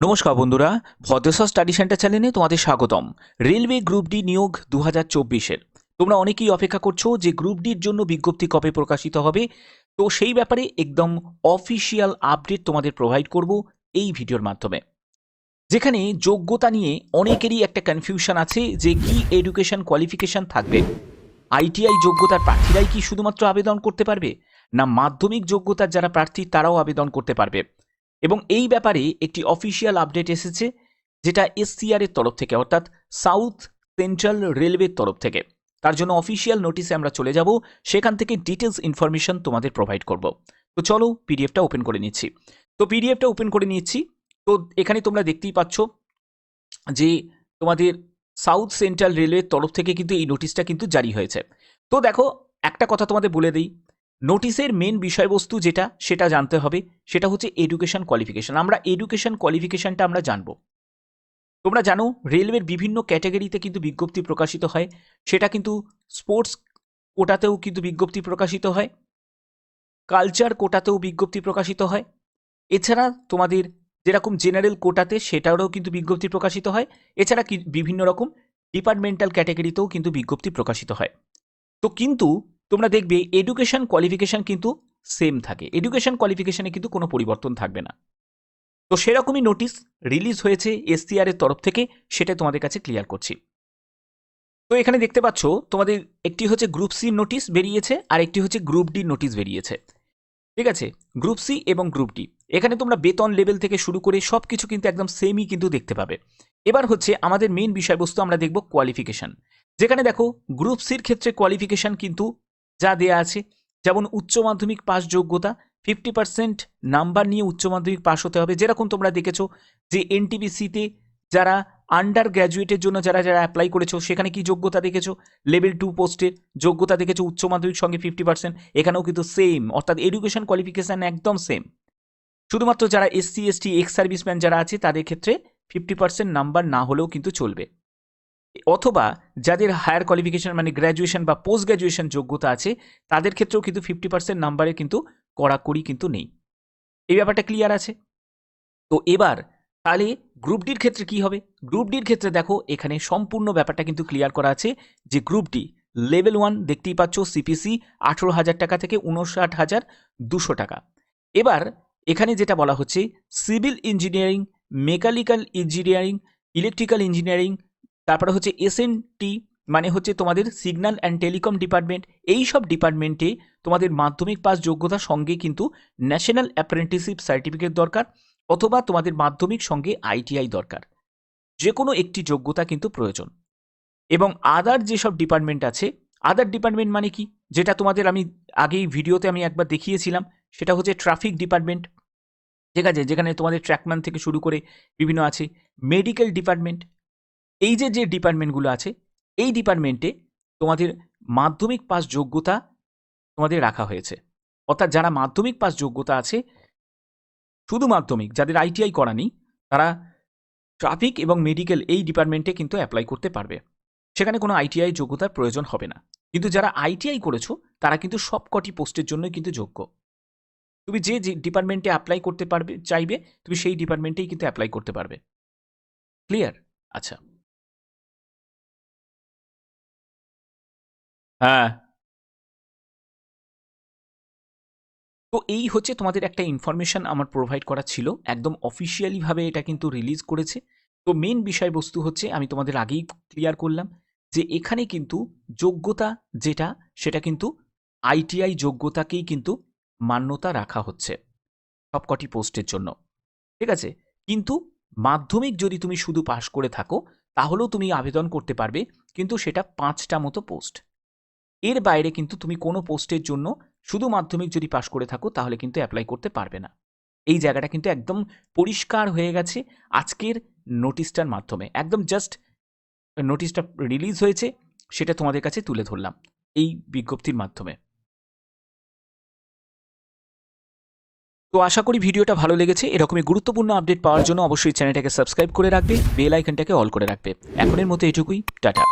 নমস্কার বন্ধুরা ভদ্রসা study centre চ্যানেলে তোমাদের স্বাগতম। রেলওয়ে গ্রুপ ডি নিয়োগ দু হাজার তোমরা অনেকেই অপেক্ষা করছ যে গ্রুপ ডির জন্য বিজ্ঞপ্তি কবে প্রকাশিত হবে। তো সেই ব্যাপারে একদম অফিসিয়াল আপডেট তোমাদের প্রোভাইড করব এই ভিডিওর মাধ্যমে। যেখানে যোগ্যতা নিয়ে অনেকেরই একটা কনফিউশন আছে যে কি এডুকেশন কোয়ালিফিকেশন থাকবে। আইটিআই যোগ্যতার প্রার্থীরাই কি শুধুমাত্র আবেদন করতে পারবে? না মাধ্যমিক যোগ্যতার যারা প্রার্থী তারাও আবেদন করতে পারবে? এবং এই ব্যাপারে একটি অফিসিয়াল আপডেট এসেছে, যেটা এসসিআর এর তরফ থেকে, অর্থাৎ সাউথ সেন্ট্রাল রেলওয়ের তরফ থেকে। তার জন্য অফিসিয়াল নোটিসে আমরা চলে যাব, সেখান থেকে ডিটেলস ইনফরমেশন তোমাদের প্রোভাইড করব। তো চলো পিডিএফটা ওপেন করে নিচ্ছি। তো পিডিএফটা ওপেন করে নিচ্ছি। তো এখানে তোমরা দেখতেই পাচ্ছ যে তোমাদের সাউথ সেন্ট্রাল রেলওয়ের তরফ থেকে কিন্তু এই নোটিশটা কিন্তু জারি হয়েছে। তো দেখো, একটা কথা তোমাদের বলে দিই। নোটিশের মেন বিষয়বস্তু যেটা, সেটা জানতে হবে, সেটা হচ্ছে এডুকেশন কোয়ালিফিকেশন আমরা এডুকেশন কোয়ালিফিকেশনটা আমরা জানব। তোমরা জানো রেলওয়ের বিভিন্ন ক্যাটাগরিতে কিন্তু বিজ্ঞপ্তি প্রকাশিত হয়। সেটা কিন্তু স্পোর্টস কোটাতেও কিন্তু বিজ্ঞপ্তি প্রকাশিত হয়। কালচার কোটাতেও বিজ্ঞপ্তি প্রকাশিত হয়। এছাড়া তোমাদের যেরকম জেনারেল কোটাতে, সেটারও কিন্তু বিজ্ঞপ্তি প্রকাশিত হয়। এছাড়া বিভিন্ন রকম ডিপার্টমেন্টাল ক্যাটাগরিতেও কিন্তু বিজ্ঞপ্তি প্রকাশিত হয়। তো কিন্তু তোমরা দেখবে এডুকেশন কোয়ালিফিকেশন কিন্তু সেম থাকে। এডুকেশন কোয়ালিফিকেশানে কিন্তু কোনো পরিবর্তন থাকবে না। তো সেরকমই নোটিশ রিলিজ হয়েছে এসটিআর এর তরফ থেকে, সেটা তোমাদের কাছে ক্লিয়ার করছি। তো এখানে দেখতে পাচ্ছ, তোমাদের একটি হচ্ছে গ্রুপ সি নোটিশ বেরিয়েছে, আর একটি হচ্ছে গ্রুপ ডি নোটিশ বেরিয়েছে। ঠিক আছে? গ্রুপ সি এবং গ্রুপ ডি এখানে তোমরা বেতন লেভেল থেকে শুরু করে সব কিছু কিন্তু একদম সেমই কিন্তু দেখতে পাবে। এবার হচ্ছে আমাদের মেন বিষয়বস্তু আমরা দেখব কোয়ালিফিকেশান যেখানে দেখো গ্রুপ সির ক্ষেত্রে কোয়ালিফিকেশন কিন্তু যা দেয়া আছে। যেমন উচ্চ মাধ্যমিক পাস যোগ্যতা ফিফটি পার্সেন্ট নাম্বার নিয়ে উচ্চ মাধ্যমিক পাস হতে হবে। যেরকম তোমরা দেখেছ যে এনটিবিসিতে যারা আন্ডার গ্র্যাজুয়েটের জন্য যারা যারা অ্যাপ্লাই করেছ, সেখানে কি যোগ্যতা দেখেছ? লেভেল টু পোস্টের যোগ্যতা দেখেছ, উচ্চ মাধ্যমিক সঙ্গে ফিফটি পার্সেন্ট এখানেও কিন্তু সেম অর্থাৎ এডুকেশন কোয়ালিফিকেশান একদম সেম শুধুমাত্র যারা এসসি এসটি এক্স সার্ভিসম্যান যারা আছে, তাদের ক্ষেত্রে ফিফটি পার্সেন্ট নাম্বার না হলেও কিন্তু চলবে। অথবা যাদের হায়ার কোয়ালিফিকেশন মানে গ্র্যাজুয়েশন বা পোস্ট গ্র্যাজুয়েশন যোগ্যতা আছে, তাদের ক্ষেত্রেও কিন্তু ফিফটি পার্সেন্ট নাম্বারে কিন্তু কড়াকড়ি কিন্তু নেই। এই ব্যাপারটা ক্লিয়ার আছে? তো এবার তাহলে গ্রুপ ডির ক্ষেত্রে কি হবে? গ্রুপ ডির ক্ষেত্রে দেখো, এখানে সম্পূর্ণ ব্যাপারটা কিন্তু ক্লিয়ার করা আছে যে গ্রুপ ডি লেভেল ওয়ান দেখতেই পাচ্ছ সিপিসি আঠেরো হাজার টাকা থেকে উনষাট হাজার দুশো টাকা। এবার এখানে যেটা বলা হচ্ছে civil engineering mechanical engineering electrical engineering তারপরে হচ্ছে এসএনটি মানে হচ্ছে তোমাদের সিগন্যাল অ্যান্ড টেলিকম ডিপার্টমেন্ট এই সব ডিপার্টমেন্টে তোমাদের মাধ্যমিক পাস যোগ্যতার সঙ্গে কিন্তু ন্যাশনাল অ্যাপ্রেন্টিসশিপ সার্টিফিকেট দরকার অথবা তোমাদের মাধ্যমিক সঙ্গে আইটিআই দরকার। যে কোনো একটি যোগ্যতা কিন্তু প্রয়োজন। এবং আদার যেসব ডিপার্টমেন্ট আছে আদার ডিপার্টমেন্ট মানে কি? যেটা তোমাদের আমি আগেই ভিডিওতে আমি একবার দেখিয়েছিলাম, সেটা হচ্ছে ট্রাফিক ডিপার্টমেন্ট ঠিক আছে? যেখানে তোমাদের ট্র্যাকম্যান থেকে শুরু করে বিভিন্ন আছে। মেডিকেল ডিপার্টমেন্ট এই যে যে ডিপার্টমেন্টগুলো আছে, এই ডিপার্টমেন্টে তোমাদের মাধ্যমিক পাস যোগ্যতা তোমাদের রাখা হয়েছে। অর্থাৎ যারা মাধ্যমিক পাস যোগ্যতা আছে, শুধু মাধ্যমিক, যাদের আইটিআই করা নেই, তারা ট্রাফিক এবং মেডিকেল এই ডিপার্টমেন্টে কিন্তু অ্যাপ্লাই করতে পারবে। সেখানে কোনো আইটিআই যোগ্যতার প্রয়োজন হবে না। কিন্তু যারা আইটিআই করেছ, তারা কিন্তু সব কটি পোস্টের জন্যই কিন্তু যোগ্য। তুমি যে যে ডিপার্টমেন্টে অ্যাপ্লাই করতে পারবে, চাইবে, তুমি সেই ডিপার্টমেন্টেই কিন্তু অ্যাপ্লাই করতে পারবে। ক্লিয়ার আচ্ছা। হ্যাঁ। তো এই হচ্ছে তোমাদের একটা ইনফরমেশন আমার প্রোভাইড করা ছিল। একদম অফিসিয়ালিভাবে এটা কিন্তু রিলিজ করেছে। তো মেন বিষয়বস্তু হচ্ছে, আমি তোমাদের আগেই ক্লিয়ার করলাম যে এখানে কিন্তু যোগ্যতা যেটা, সেটা কিন্তু আইটিআই যোগ্যতাকেই কিন্তু মান্যতা রাখা হচ্ছে সবকটি পোস্টের জন্য। ঠিক আছে? কিন্তু মাধ্যমিক যদি তুমি শুধু পাশ করে থাকো, তাহলেও তুমি আবেদন করতে পারবে, কিন্তু সেটা পাঁচটা মতো পোস্ট এর বাইরে কিন্তু তুমি কোনো পোস্টের জন্য শুধু মাধ্যমিক যদি পাশ করে থাকো, তাহলে কিন্তু অ্যাপ্লাই করতে পারবে না। এই জায়গাটা কিন্তু একদম পরিষ্কার হয়ে গেছে আজকের নোটিশটার মাধ্যমে। একদম জাস্ট নোটিশটা রিলিজ হয়েছে, সেটা তোমাদের কাছে তুলে ধরলাম এই বিজ্ঞপ্তির মাধ্যমে। তো আশা করি ভিডিওটা ভালো লেগেছে। এরকমই গুরুত্বপূর্ণ আপডেট পাওয়ার জন্য অবশ্যই চ্যানেলটাকে সাবস্ক্রাইব করে রাখবে বেল আইকনটাকে অল করে রাখবে। এখনের মতো এটুকুই, টাটা।